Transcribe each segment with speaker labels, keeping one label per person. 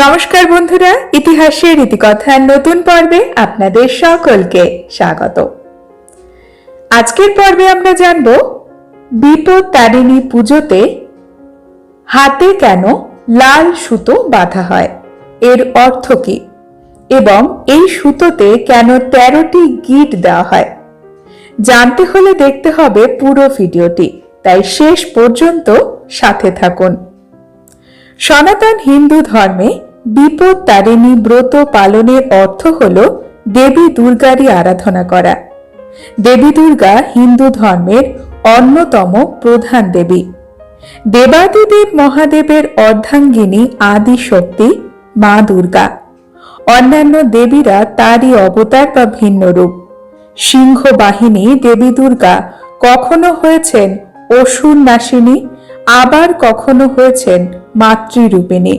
Speaker 1: নমস্কার বন্ধুরা, ইতিহাসের রীতিকথার নতুন পর্বে আপনাদের সকলকে স্বাগত। আজকের পর্বে আমরা জানব বিপদ তারিণী পুজোতে হাতে কেন লাল সুতো বাঁধা হয়? এর অর্থ কি? এবং এই সুতোতে কেন তেরোটি গিট দেওয়া হয়? জানতে হলে দেখতে হবে পুরো ভিডিওটি, তাই শেষ পর্যন্ত সাথে থাকুন। সনাতন হিন্দু ধর্মে বিপদ তারিণী ব্রত পালনের অর্থ হল দেবী দুর্গারই আরাধনা করা। দেবী দুর্গা হিন্দু ধর্মের অন্যতম প্রধান দেবী। দেবাদিদেব মহাদেবের অর্ধাঙ্গিনী আদি শক্তি মা দুর্গা। অন্যান্য দেবীরা তারই অবতার বা ভিন্ন রূপ। সিংহ বাহিনী দেবী দুর্গা কখনো হয়েছেন অসুর নাসিনী আবার কখনো হয়েছেন মাতৃরূপিণী।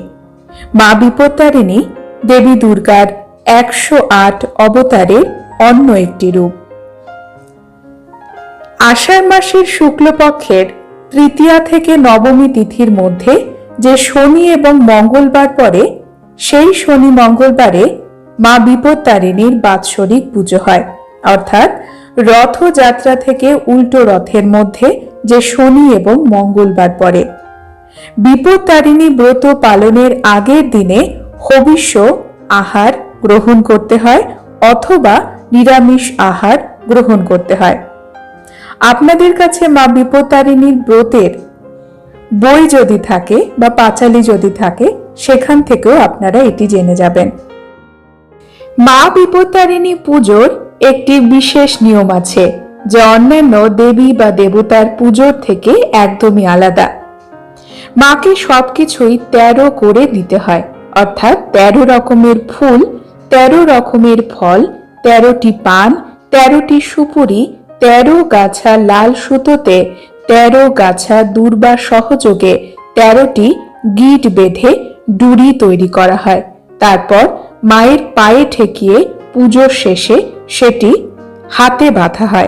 Speaker 1: মা বিপত্তারিণী দেবী দুর্গার একশো আট অবতারের অন্য একটি রূপ। আষাঢ় মাসের শুক্লপক্ষের তৃতীয়া থেকে নবমী তিথির মধ্যে যে শনি এবং মঙ্গলবার পরে সেই শনি মঙ্গলবারে মা বিপত্তারিণীর বাৎসরিক পুজো হয়। অর্থাৎ রথযাত্রা থেকে উল্টো রথের মধ্যে যে শনি এবং মঙ্গলবার পরে বিপত্তারিণী ব্রত পালনের আগের দিনে হবিষ্য আহার গ্রহণ করতে হয় অথবা নিরামিষ আহার গ্রহণ করতে হয়। আপনাদের কাছে মা বিপত্তারিণীর ব্রতের বই যদি থাকে বা পাঁচালি যদি থাকে, সেখান থেকেও আপনারা এটি জেনে যাবেন। মা বিপত্তারিণী পুজোর একটি বিশেষ নিয়ম আছে, যা অন্যান্য দেবী বা দেবতার পুজোর থেকে একদমই আলাদা। মাকে সবকিছুই তেরো করে দিতে হয়। অর্থাৎ তেরো রকমের ফুল, তেরো রকমের ফল, তেরোটি পান, তেরোটি সুপুরি, তেরো গাছা লাল সুতোতে, তেরো গাছা দুর্বা সহযোগে, তেরোটি গিট বেঁধে ডুরি তৈরি করা হয়। তারপর মায়ের পায়ে ঠেকিয়ে পুজোর শেষে সেটি হাতে বাঁধা হয়।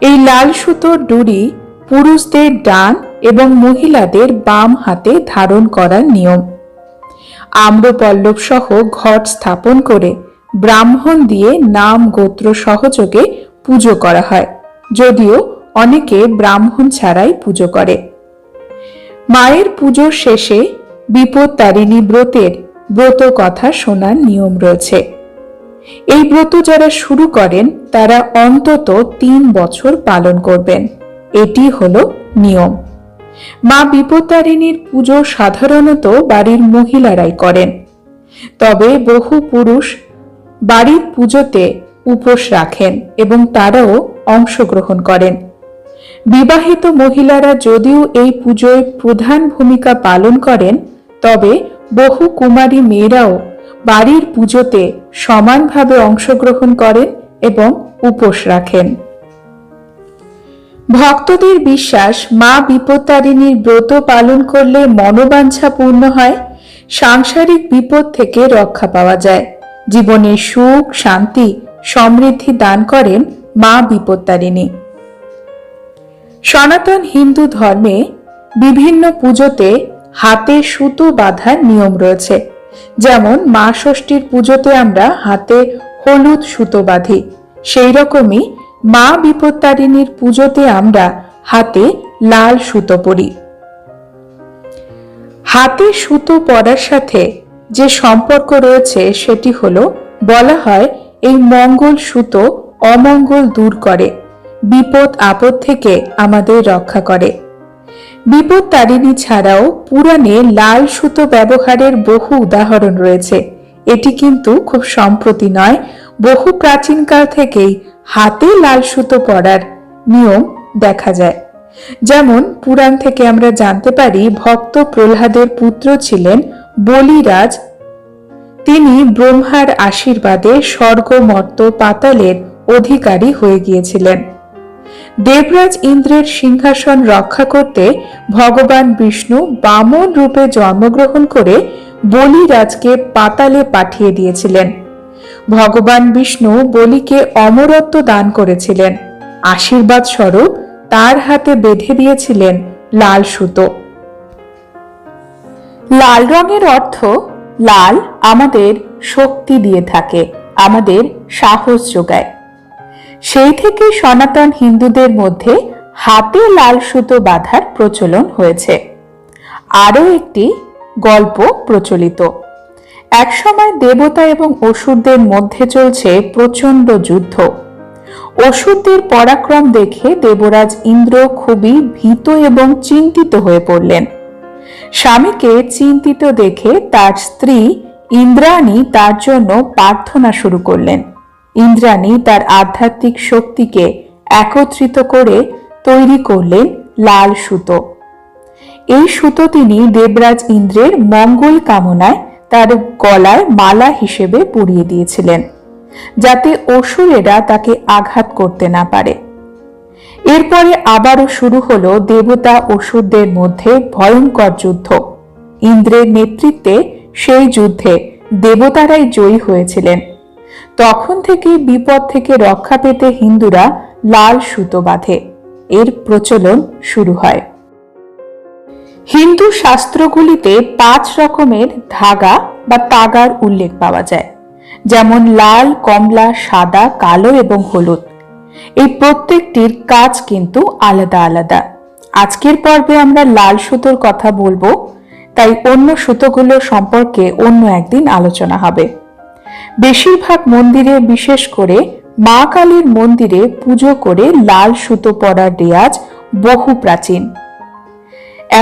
Speaker 1: এই লাল সুতোর ডুরি পুরুষদের ডান এবং মহিলাদের বাম হাতে ধারণ করার নিয়ম। আম্রপল্লব সহ ঘট স্থাপন করে ব্রাহ্মণ দিয়ে নাম গোত্র সহযোগে পুজো করা হয়, যদিও অনেকে ব্রাহ্মণ ছাড়াই পুজো করে। মায়ের পুজোর শেষে বিপদ তারিণী ব্রতের ব্রত কথা শোনার নিয়ম রয়েছে। এই ব্রত যারা শুরু করেন, তারা অন্তত তিন বছর পালন করবেন। এটি হলো নিয়ম। মা বিপত্তারিণীর পুজো সাধারণত বাড়ির মহিলারাই করেন। তবে বহু পুরুষ বাড়ির পুজোতে উপোস রাখেন এবং তারাও অংশগ্রহণ করেন। বিবাহিত মহিলারা যদিও এই পুজোয় প্রধান ভূমিকা পালন করেন, তবে বহু কুমারী মেয়েরাও বাড়ির পুজোতে সমানভাবে অংশগ্রহণ করেন এবং উপোস রাখেন। ভক্তদের বিশ্বাস মা বিপত্তারিণীর ব্রত পালন করলে মনোবাঞ্ছা পূর্ণ হয়, সাংসারিক বিপদ থেকে রক্ষা পাওয়া যায়। জীবনে সুখ, শান্তি, সমৃদ্ধি দান করেন মা বিপত্তারিণী। সনাতন হিন্দু ধর্মে বিভিন্ন পুজোতে হাতে সুতো বাঁধার নিয়ম রয়েছে। যেমন মা ষষ্ঠীর পুজোতে আমরা হাতে হলুদ সুতো বাঁধি সেই রকমই মা বিপত্তারিণীর পুজোতে আমরা হাতে লাল সুতো পরি। হাতে সুতো পরার সাথে যে সম্পর্ক রয়েছে সেটি হলো, বলা হয় এই মঙ্গল সুতো অমঙ্গল দূর করে, বিপদ আপদ থেকে আমাদের রক্ষা করে। বিপদ তারিণী ছাড়াও পুরাণে লাল সুতো ব্যবহারের বহু উদাহরণ রয়েছে। এটি কিন্তু খুব সম্প্রতি নয়, বহু প্রাচীনকাল থেকেই হাতে লাল সুতো পরার নিয়ম দেখা যায়। যেমন পুরাণ থেকে আমরা জানতে পারি, ভক্ত প্রহ্লাদের পুত্র ছিলেন বলিরাজ। তিনি ব্রহ্মার আশীর্বাদে স্বর্গমর্ত পাতালের অধিকারী হয়ে গিয়েছিলেন। দেবরাজ ইন্দ্রের সিংহাসন রক্ষা করতে ভগবান বিষ্ণু বামন রূপে জন্মগ্রহণ করে বলিরাজকে পাতালে পাঠিয়ে দিয়েছিলেন। ভগবান বিষ্ণু বলিকে অমরত্ব দান করেছিলেন। আশীর্বাদ স্বরূপ তার হাতে বেঁধে দিয়েছিলেন লাল সুতো। লাল রঙের অর্থ লাল আমাদের শক্তি দিয়ে থাকে, আমাদের সাহস যোগায়। সেই থেকে সনাতন হিন্দুদের মধ্যে হাতে লাল সুতো বাঁধার প্রচলন হয়েছে। আরও একটি গল্প প্রচলিত। একসময় দেবতা এবং অসুরদের মধ্যে চলছে প্রচণ্ড যুদ্ধ। অসুরদের পরাক্রম দেখে দেবরাজ ইন্দ্র খুবই ভীত এবং চিন্তিত হয়ে পড়লেন। স্বামীকে চিন্তিত দেখে তার স্ত্রী ইন্দ্রাণী তার জন্য প্রার্থনা শুরু করলেন। ইন্দ্রাণী তার আধ্যাত্মিক শক্তিকে একত্রিত করে তৈরি করলেন লাল সুতো। এই সুতো তিনি দেবরাজ ইন্দ্রের মঙ্গল কামনায় তার গলায় মালা হিসেবে পরিয়ে দিয়েছিলেন, যাতে অসুরেরা তাকে আঘাত করতে না পারে। এরপরে আবারও শুরু হলো দেবতা অসুরদের মধ্যে ভয়ঙ্কর যুদ্ধ। ইন্দ্রের নেতৃত্বে সেই যুদ্ধে দেবতারাই জয়ী হয়েছিলেন। তখন থেকে বিপদ থেকে রক্ষা পেতে হিন্দুরা লাল সুতো বাঁধে। এর প্রচলন শুরু হয়। হিন্দু শাস্ত্রগুলিতে পাঁচ রকমের ধাগা বা তাগার উল্লেখ পাওয়া যায়, যেমন লাল, কমলা, সাদা, কালো এবং হলুদ। এই প্রত্যেকটির কাজ কিন্তু আলাদা আলাদা। আজকের পর্বে আমরা লাল সুতোর কথা বলব, তাই অন্য সুতোগুলো সম্পর্কে অন্য একদিন আলোচনা হবে। বেশিরভাগ মন্দিরে বিশেষ করে মা কালীর মন্দিরে পুজো করে লাল সুতো পরার রেয়াজ বহু প্রাচীন।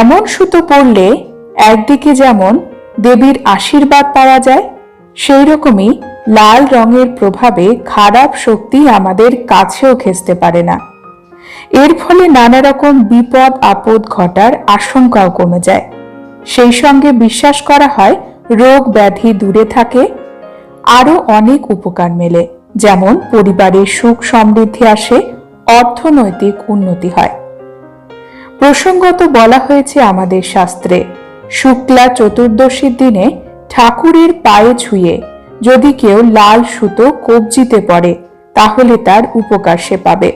Speaker 1: এমন সুতো পরলে একদিকে যেমন দেবীর আশীর্বাদ পাওয়া যায় সেই রকমই লাল রঙের প্রভাবে খারাপ শক্তি আমাদের কাছেও ঘেঁচতে পারে না। এর ফলে নানা রকম বিপদ, আপদ ঘটার আশঙ্কাও কমে যায়। সেই সঙ্গে বিশ্বাস করা হয়, রোগ ব্যাধি দূরে থাকে আরও অনেক উপকার মেলে। যেমন পরিবারের সুখ সমৃদ্ধি আসে, অর্থনৈতিক উন্নতি হয়। প্রসঙ্গত বলা হয়েছে আমাদের শাস্ত্রে, শুক্লা চতুর্দশীর দিনে ঠাকুরের পায়ে ছুঁয়ে যদি কেউ লাল সুতো কবজিতে পড়ে, তাহলে তার উপকার সে পাবে।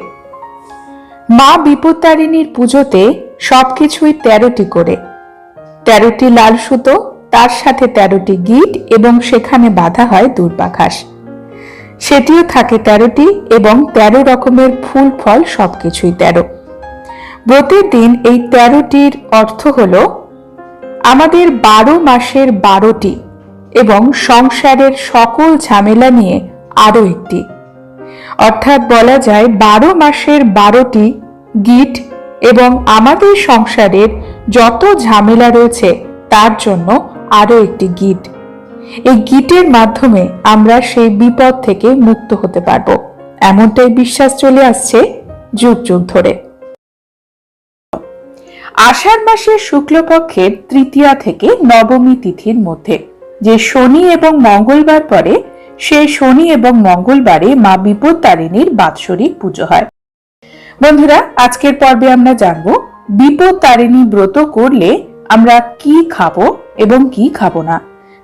Speaker 1: মা বিপত্তারিণীর পুজোতে সবকিছুই তেরোটি করে। তেরোটি লাল সুতো, তার সাথে তেরোটি গিট এবং সেখানে বাঁধা হয় দুর্বাঘাস। সেটিও থাকে তেরোটি এবং তেরো রকমের ফুল ফল সবকিছুই তেরো। ব্রতের দিন এই তেরোটির অর্থ হল আমাদের বারো মাসের বারোটি এবং সংসারের সকল ঝামেলা নিয়ে আরও একটি। অর্থাৎ বলা যায় বারো মাসের বারোটি গিট এবং আমাদের সংসারের যত ঝামেলা রয়েছে তার জন্য আরও একটি গিট। এই গিটের মাধ্যমে আমরা সেই বিপদ থেকে মুক্ত হতে পারব। এমনটাই বিশ্বাস চলে আসছে যুগ যুগ ধরে। আষাঢ় মাসের শুক্লপক্ষের তৃতীয়া থেকে নবমী তিথির মধ্যে। যে শনি এবং মঙ্গলবার পরে সেই শনি এবং মঙ্গলবারে মা বিপদ তারিণীর বাৎসরিক পুজো হয়। বন্ধুরা, আজকের পর্বে আমরা জানব বিপদ তারিণী ব্রত করলে আমরা কি খাব এবং কি খাব না?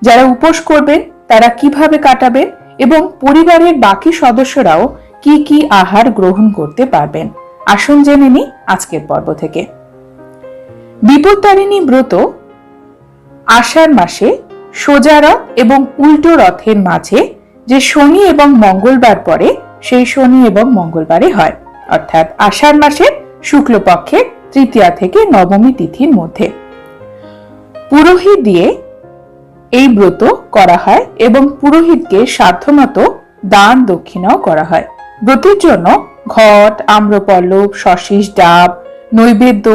Speaker 1: যারা উপোস করবেন তারা কীভাবে কাটাবেন এবং পরিবারের বাকি সদস্যরাও কি কি আহার গ্রহণ করতে পারবেন? আসুন জেনে নি আজকের পর্ব থেকে। বিপত্তারিণী ব্রত আষাঢ় মাসে সোজা রথ এবং উল্টো রথের মাঝে যে শনি এবং মঙ্গলবার পরে সেই শনি এবং মঙ্গলবারে হয়। অর্থাৎ আষাঢ় মাসের শুক্লপক্ষের তৃতীয়া থেকে নবমী তিথির মধ্যে। পুরোহিত দিয়ে এই ব্রত করা হয় এবং পুরোহিতকে সাধ্যমতো দান দক্ষিণাও করা হয়। ব্রতের জন্য ঘট, আম্রপল্লব, শশীষ ডাব, নৈবেদ্য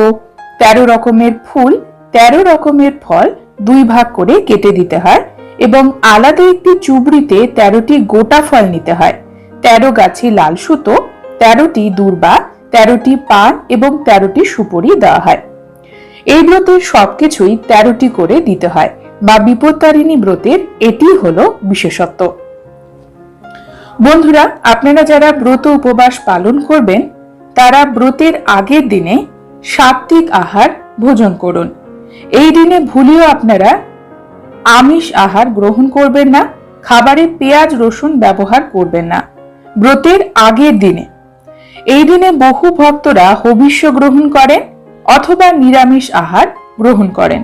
Speaker 1: তেরো রকমের ফুল, তেরো রকমের ফল দুই ভাগ করে কেটে দিতে হয় এবং আলাদা একটি চুবড়িতে তেরোটি গোটা ফল নিতে হয়। তেরো গাছি লাল সুতো, তেরোটি দূর্বা, তেরোটি পান এবং তেরোটি সুপরি দেওয়া হয়। এই ব্রতের সবকিছুই তেরোটি করে দিতে হয় বা বিপত্তারিণী ব্রতের এটি হলো বিশেষত্ব। বন্ধুরা, আপনারা যারা ব্রত উপবাস পালন করবেন, তারা ব্রতের আগের দিনে সাত্বিক আহার ভোজন করুন। এই দিনে ভুলেও আপনারা আমিষ আহার গ্রহণ করবেন না, খাবারে পেঁয়াজ রসুন ব্যবহার করবেন না। ব্রতের আগের দিনে। এই দিনে বহু ভক্তরা হবিষ্য গ্রহণ করেন অথবা নিরামিষ আহার গ্রহণ করেন।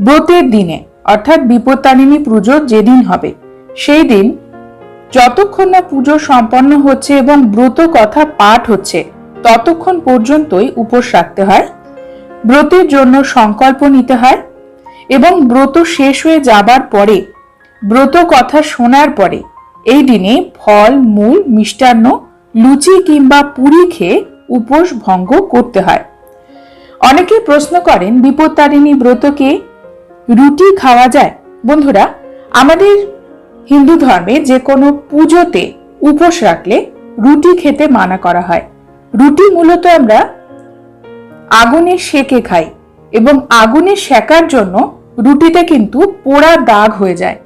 Speaker 1: ব্রতের দিনে, অর্থাৎ বিপত্তারিণী পুজো যেদিন হবে, সেই দিন যতক্ষণ না পুজো সম্পন্ন হচ্ছে এবং ব্রত কথা পাঠ হচ্ছে ততক্ষণ পর্যন্তই উপোস রাখতে হয়। ব্রতের জন্য সংকল্প নিতে হয় এবং ব্রত শেষ হয়ে যাবার পরে, ব্রত কথা শোনার পরে, এই দিনে ফল, মূল, মিষ্টান্ন, লুচি কিংবা পুরি খেয়ে উপোস ভঙ্গ করতে হয়। অনেকে প্রশ্ন করেন, বিপত্তারিণী ব্রতকে রুটি খাওয়া যায়? বন্ধুরা, আমাদের হিন্দু ধর্মে যে কোনো পুজোতে উপোস রাখলে রুটি খেতে মানা করা হয়। রুটি মূলত আমরা আগুনে সেকে খাই এবং আগুনে সেকার জন্য রুটিতে কিন্তু পোড়া দাগ হয়ে যায়।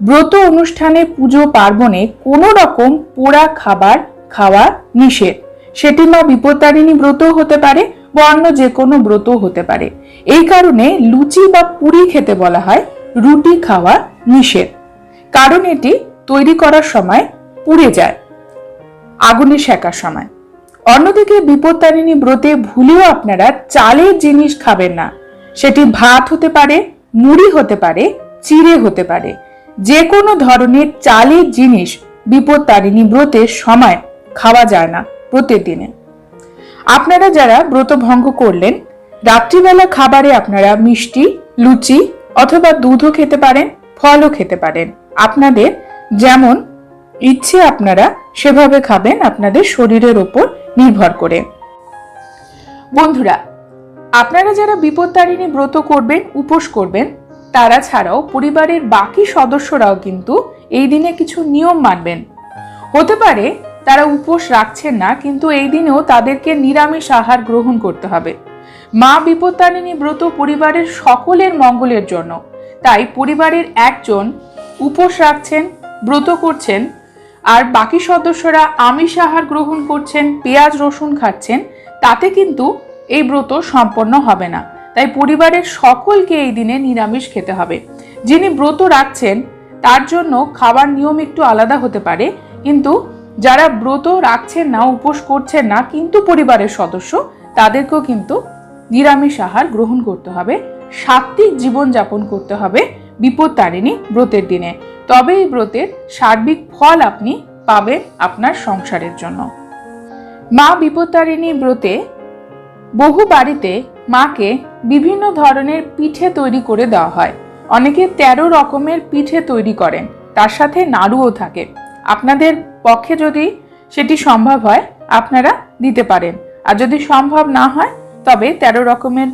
Speaker 1: ব্রত অনুষ্ঠানে পুজো পার্বণে কোনো রকম পোড়া খাবার খাওয়া নিষেধ। সেটি মা বিপত্তারিণী ব্রতও হতে পারে বা অন্য যে কোনো ব্রতও হতে পারে। এই কারণে লুচি বা পুরি খেতে বলা হয় রুটি খাওয়া নিষেধ। কারণ এটি তৈরি করার সময় পুড়ে যায়, আগুনে সেকার সময়। অন্যদিকে বিপত্তারিণী ব্রতে ভুলেও আপনারা চালের জিনিস খাবেন না। সেটি ভাত হতে পারে, মুড়ি হতে পারে, চিড়ে হতে পারে। যে কোনো ধরনের চালের জিনিস বিপত্তারিণী ব্রতের সময় খাওয়া যায় না ব্রতের দিনে। আপনারা যারা ব্রত ভঙ্গ করলেন, রাত্রিবেলা খাবারে আপনারা মিষ্টি, লুচি অথবা দুধও খেতে পারেন, ফলও খেতে পারেন। আপনাদের যেমন ইচ্ছে আপনারা সেভাবে খাবেন আপনাদের শরীরের ওপর নির্ভর করে। বন্ধুরা, আপনারা যারা বিপত্তারিণী ব্রত করবেন, উপোস করবেন, তারা ছাড়াও পরিবারের বাকি সদস্যরাও কিন্তু এই দিনে কিছু নিয়ম মানবেন। হতে পারে তারা উপোস রাখছেন না, কিন্তু এই দিনেও তাদেরকে নিরামিষ আহার গ্রহণ করতে হবে। মা বিপত্তারিণী ব্রত পরিবারের সকলের মঙ্গলের জন্য। তাই পরিবারের একজন উপোস রাখছেন, ব্রত করছেন আর বাকি সদস্যরা আমিষ আহার গ্রহণ করছেন, পেঁয়াজ, রসুন খাচ্ছেন, তাতে কিন্তু এই ব্রত সম্পন্ন হবে না। তাই পরিবারের সকলকে এই দিনে নিরামিষ খেতে হবে। যিনি ব্রত রাখছেন, তার জন্য খাবার নিয়ম একটু আলাদা হতে পারে। কিন্তু যারা ব্রত রাখছেন না, উপোস করছেন না, কিন্তু পরিবারের সদস্য, তাদেরকেও কিন্তু নিরামিষ আহার গ্রহণ করতে হবে। সাত্বিক জীবনযাপন করতে হবে। বিপত্তারিণী ব্রতের দিনে। তবে এই ব্রতের সার্বিক ফল আপনি পাবেন আপনার সংসারের জন্য। মা বিপত্তারিণী ব্রতে বহু বাড়িতে মাকে বিভিন্ন ধরনের পিঠে তৈরি করে দেওয়া হয়। অনেকে তেরো রকমের পিঠে তৈরি করেন, তার সাথে নাড়ুও থাকে। আপনাদের পক্ষে যদি সেটি সম্ভব হয়, আপনারা দিতে পারেন। আর যদি সম্ভব না হয়, তবে তেরো রকমের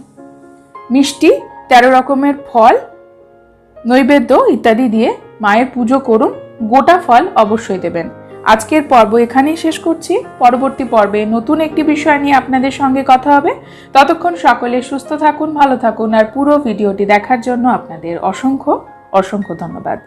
Speaker 1: মিষ্টি, তেরো রকমের ফল নৈবেদ্য ইত্যাদি দিয়ে মায়ের পুজো করুন, গোটা ফল অবশ্যই দেবেন। আজকের পর্ব এখানেই শেষ করছি। পরবর্তী পর্বে নতুন একটি বিষয় নিয়ে আপনাদের সঙ্গে কথা হবে। ততক্ষণ সকলে সুস্থ থাকুন, ভালো থাকুন, আর পুরো ভিডিওটি দেখার জন্য আপনাদের অসংখ্য অসংখ্য ধন্যবাদ।